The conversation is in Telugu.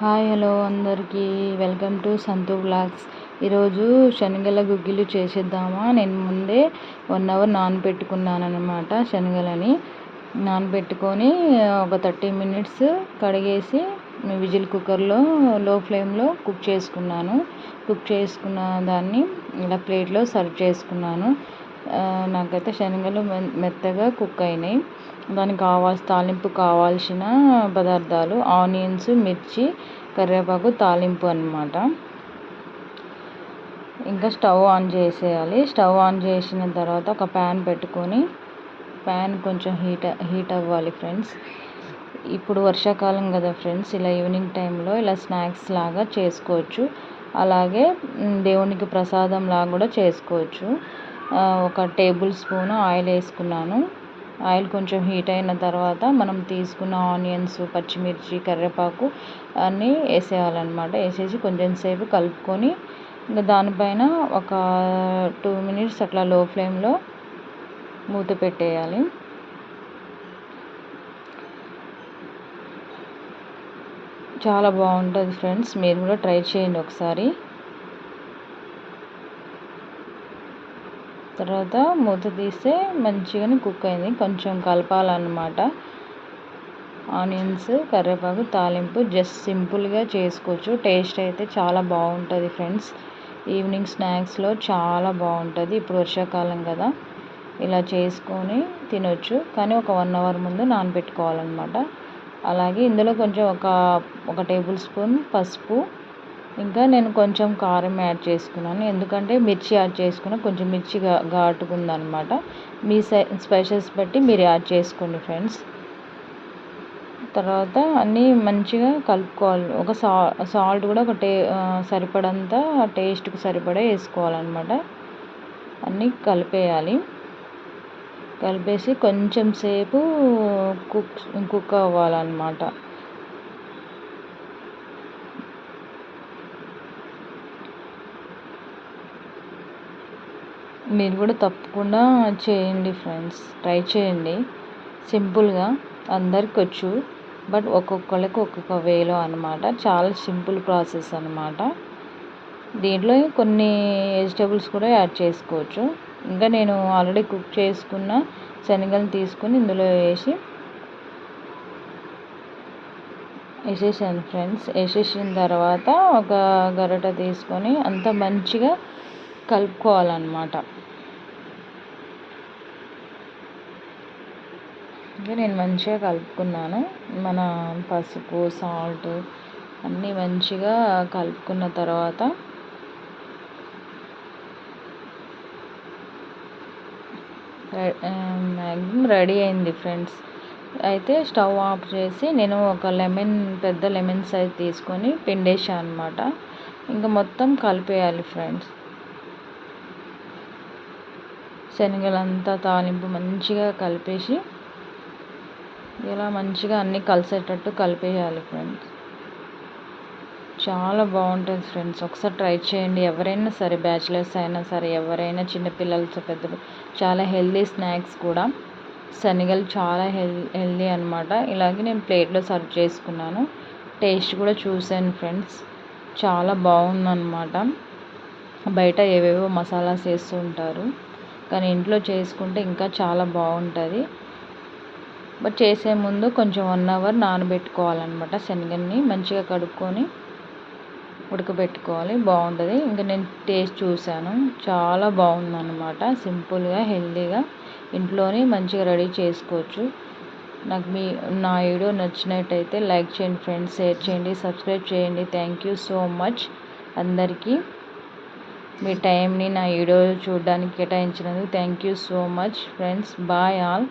హాయ్ హలో అందరికీ. వెల్కమ్ టు సంతు బ్లాగ్స్ ఈరోజు శనగల గుగ్గిలు చేసేద్దామా? నేను ముందే వన్ అవర్ నానబెట్టుకున్నాను అనమాట శనగలని. నానబెట్టుకొని ఒక థర్టీ మినిట్స్ కడిగేసి విజిల్ కుక్కర్లో లో ఫ్లేమ్లో కుక్ చేసుకున్నాను. కుక్ చేసుకున్న దాన్ని ఇలా ప్లేట్లో సర్వ్ చేసుకున్నాను. నాకైతే శనగలు మెత్తగా కుక్ అయినాయి. దానికి కావాల్సిన తాలింపు కావాల్సిన పదార్థాలు ఆనియన్స్ మిర్చి కరివేపాకు తాలింపు అనమాట ఇంకా స్టవ్ ఆన్ చేసేయాలి. స్టవ్ ఆన్ చేసిన తర్వాత ఒక ప్యాన్ పెట్టుకొని ప్యాన్ కొంచెం హీట్ హీట్ అవ్వాలి ఫ్రెండ్స్. ఇప్పుడు వర్షాకాలం కదా ఫ్రెండ్స్ ఇలా ఈవినింగ్ టైంలో ఇలా స్నాక్స్ లాగా చేసుకోవచ్చు. అలాగే దేవునికి ప్రసాదం లాగా కూడా చేసుకోవచ్చు. ఒక టేబుల్ స్పూన్ ఆయిల్ వేసుకున్నాను. ఆయిల్ కొంచెం హీట్ అయిన తర్వాత మనం తీసుకున్న ఆనియన్స్ పచ్చిమిర్చి కరివేపాకు అన్నీ వేసేయాలన్నమాట. వేసేసి కొంచెం సేపు కలుపుకొని ఇంకా దానిపైన ఒక టూ మినిట్స్ అట్లా లో ఫ్లేమ్లో మూత పెట్టేయాలి. చాలా బాగుంటుంది ఫ్రెండ్స్. మీరు కూడా ట్రై చేయండి ఒకసారి. తర్వాత మూత తీస్తే మంచిగానే కుక్ అయింది. కొంచెం కలపాలన్నమాట. ఆనియన్స్ కరివేపాకు తాలింపు జస్ట్ సింపుల్గా చేసుకోవచ్చు. టేస్ట్ అయితే చాలా బాగుంటుంది ఫ్రెండ్స్. ఈవినింగ్ స్నాక్స్లో చాలా బాగుంటుంది. ఇప్పుడు వర్షాకాలం కదా. ఇలా చేసుకొని తినొచ్చు. కానీ ఒక వన్ అవర్ ముందు నానబెట్టుకోవాలన్నమాట. అలాగే ఇందులో కొంచెం ఒక ఒక టేబుల్ స్పూన్ పసుపు ఇంకా నేను కొంచెం కారం యాడ్ చేసుకున్నాను. ఎందుకంటే మిర్చి యాడ్ చేసుకున్న కొంచెం మిర్చి ఘాటుగా ఉందన్నమాట మీ స్పైసెస్ బట్టి మీరు యాడ్ చేసుకోండి ఫ్రెండ్స్. తర్వాత అన్నీ మంచిగా కలుపుకోవాలి. ఒక సా సాల్ట్ కూడా ఒక టే సరిపడంత టేస్ట్కి సరిపడా వేసుకోవాలన్నమాట అన్నీ కలిపేయాలి. కలిపేసి కొంచెం సేపు కుక్ కుక్ అవ్వాలన్నమాట మీరు కూడా తప్పకుండా చేయండి ఫ్రెండ్స్. ట్రై చేయండి. సింపుల్గా అందరికి వచ్చు. బట్ ఒక్కొక్కరికి ఒక్కొక్క వేలో అనమాట చాలా సింపుల్ ప్రాసెస్ అనమాట దీంట్లో కొన్ని వెజిటేబుల్స్ కూడా యాడ్ చేసుకోవచ్చు. ఇంకా నేను ఆల్రెడీ కుక్ చేసుకున్న శనగలు తీసుకొని ఇందులో వేసి వేసేసాను ఫ్రెండ్స్. వేసేసిన తర్వాత ఒక గరట తీసుకొని అంత మంచిగా కలుపుకోవాలన్నమాట. ఇంకా నేను మంచిగా కలుపుకున్నాను. మన పసుపు సాల్ట్ అన్నీ మంచిగా కలుపుకున్న తర్వాత మ్యాక్సిమం రెడీ అయింది ఫ్రెండ్స్. అయితే స్టవ్ ఆఫ్ చేసి నేను ఒక లెమన్ పెద్ద లెమన్ సైజ్ తీసుకొని పిండేసాను అనమాట ఇంకా మొత్తం కలిపేయాలి ఫ్రెండ్స్. శనగలంతా తాలింపు మంచిగా కలిపేసి ఇలా మంచిగా అన్నీ కలిసేటట్టు కలిపేయాలి ఫ్రెండ్స్ చాలా బాగుంటుంది ఫ్రెండ్స్ ఒకసారి ట్రై చేయండి. ఎవరైనా సరే బ్యాచిలర్స్ అయినా సరే ఎవరైనా చిన్నపిల్లలతో పెద్దలు చాలా హెల్దీ స్నాక్స్ కూడా. శనగలు చాలా హెల్ హెల్దీ అనమాట ఇలాగే నేను ప్లేట్లో సర్వ్ చేసుకున్నాను. టేస్ట్ కూడా చూశాను ఫ్రెండ్స్ చాలా బాగుందన్నమాట. బయట ఏవేవో మసాలాస్ వేస్తూ ఉంటారు. కానీ ఇంట్లో చేసుకుంటే ఇంకా చాలా బాగుంటుంది. బట్ చేసే ముందు కొంచెం వన్ అవర్ నానబెట్టుకోవాలన్నమాట శనగల్ని మంచిగా కడుక్కొని ఉడకబెట్టుకోవాలి. బాగుంటుంది. ఇంకా నేను టేస్ట్ చూశాను. చాలా బాగుందన్నమాట. సింపుల్గా హెల్తీగా ఇంట్లోనే మంచిగా రెడీ చేసుకోవచ్చు. నాకు మీ నా వీడియో నచ్చినట్టయితే లైక్ చేయండి ఫ్రెండ్స్ షేర్ చేయండి సబ్స్క్రైబ్ చేయండి. థ్యాంక్ యూ సో మచ్ అందరికీ. మీ టైంని నా వీడియోలు చూడడానికి కేటాయించినందుకు thank you so much friends. Bye all.